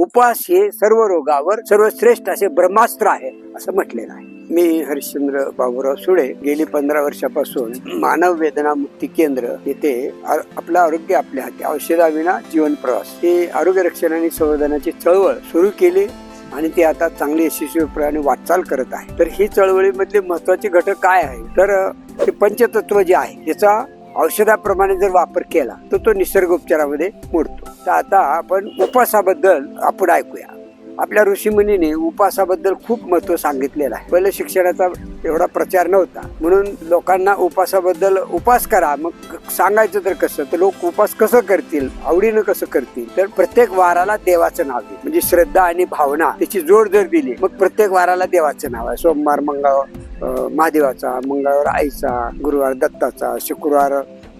उपवास हे सर्व रोगावर सर्वश्रेष्ठ असे ब्रह्मास्त्र आहे असं म्हटलेलं आहे. मी हरिश्चंद्र बाबूराव सुळे गेली पंधरा वर्षापासून मानव वेदना मुक्ती केंद्र येथे आपलं आरोग्य आपल्या हाती औषधाविना जीवन प्रवास. हे आरोग्य रक्षण आणि संवर्धनाची चळवळ सुरू केली आणि ते आता चांगली यशस्वीप्रमाणे वाटचाल करत आहे. तर ही चळवळीमधले महत्त्वाचे घटक काय आहे? तर ते हे पंचतत्व जे आहे याचा औषधाप्रमाणे जर वापर केला तर तो निसर्ग उपचारामध्ये मोडतो. तर आता आपण उपवासाबद्दल आपण ऐकूया. आपल्या ऋषीमुनीने उपासाबद्दल खूप महत्त्व सांगितलेलं आहे. पहिलं शिक्षणाचा एवढा प्रचार नव्हता. म्हणून लोकांना उपासाबद्दल उपास करा. मग सांगायचं तर कसं? तर लोक उपास कसं करतील? आवडीनं कसं करतील? तर प्रत्येक वाराला देवाचं नाव आहे म्हणजे श्रद्धा आणि भावना त्याची जोड जर दिली मग प्रत्येक वाराला देवाचं नाव आहे. सोमवार मंगळवार महादेवाचा मंगळवार आईचा गुरुवार दत्ताचा शुक्रवार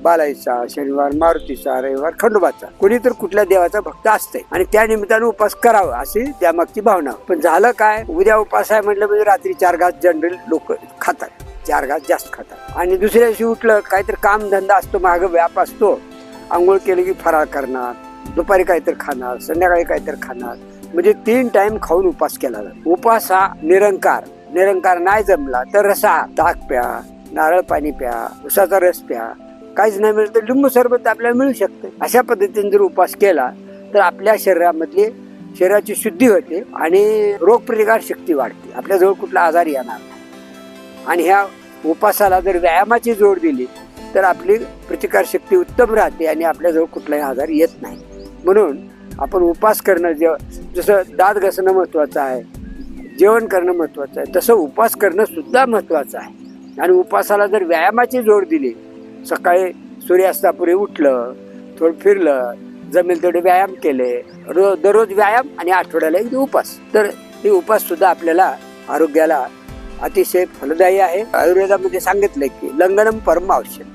बालाईचा शनिवार मारुतीचा रविवार खंडोबाचा. कोणी तर कुठल्या देवाचा भक्त असते आणि त्या निमित्तानं उपास करावा अशी त्यामागची भावना. पण झालं काय? उद्या उपास आहे म्हटलं म्हणजे रात्री चार घास जनरल लोक खातात. चार घास जास्त खातात. आणि दुसऱ्या दिवशी उठलं काहीतरी काम धंदा असतो माग व्याप असतो. आंघोळ केलं की फराळ करणार. दुपारी काहीतरी खाणार संध्याकाळी काहीतरी खाणार. म्हणजे तीन टाइम खाऊन उपास केला जातो. उपास हा निरंकार. निरंकार नाही जमला तर रसा. ताक प्या नारळ पाणी प्या उसाचा रस प्या काहीच नाही मिळत तर लिंबू सरबत आपल्याला मिळू शकते. अशा पद्धतीने जर उपास केला तर आपल्या शरीरामधली शरीराची शुद्धी होते आणि रोगप्रतिकार शक्ती वाढते. आपल्याजवळ कुठला आजार येणार नाही. आणि ह्या उपासाला जर व्यायामाची जोड दिली तर आपली प्रतिकार शक्ती उत्तम राहते आणि आपल्याजवळ कुठलाही आजार येत नाही. म्हणून आपण उपास करणं जे जसं दात घसणं महत्वाचं आहे जेवण करणं महत्वाचं आहे तसं उपास करणं सुद्धा महत्वाचं आहे. आणि उपासाला जर व्यायामाची जोड दिली सकाळी सूर्यास्तापूर्वी उठलं थोडं फिरलं जमेल तेवढे व्यायाम केले. रोज दररोज व्यायाम आणि आठवड्याला एक उपास. तर हे उपास सुद्धा आपल्याला आरोग्याला अतिशय फलदायी आहे. आयुर्वेदामध्ये सांगितलंय की लंगनम परम आवश्यक.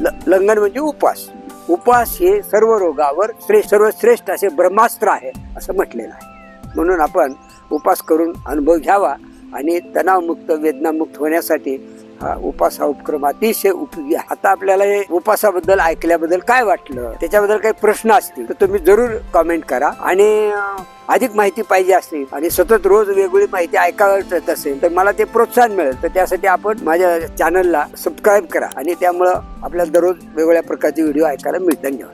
ल- लंगन म्हणजे उपवास उपास हे सर्व रोगावर श्रे सर्वश्रेष्ठ असे ब्रह्मास्त्र आहे असं म्हटलेलं आहे. म्हणून आपण उपास करून अनुभव घ्यावा आणि तणावमुक्त वेदनामुक्त होण्यासाठी उपास हा उपक्रम अतिशय उपयोगी. आहे आता आपल्याला हे उपासाबद्दल ऐकल्याबद्दल काय वाटलं? त्याच्याबद्दल काही प्रश्न असतील तर तुम्ही जरूर कमेंट करा. आणि अधिक माहिती पाहिजे असेल आणि सतत रोज वेगवेगळी माहिती ऐकावत असेल तर मला ते प्रोत्साहन मिळेल. तर त्यासाठी आपण माझ्या चॅनलला सबस्क्राईब करा. आणि त्यामुळं आपल्याला दररोज वेगवेगळ्या प्रकारचे व्हिडिओ ऐकायला मिळतात. धन्यवाद.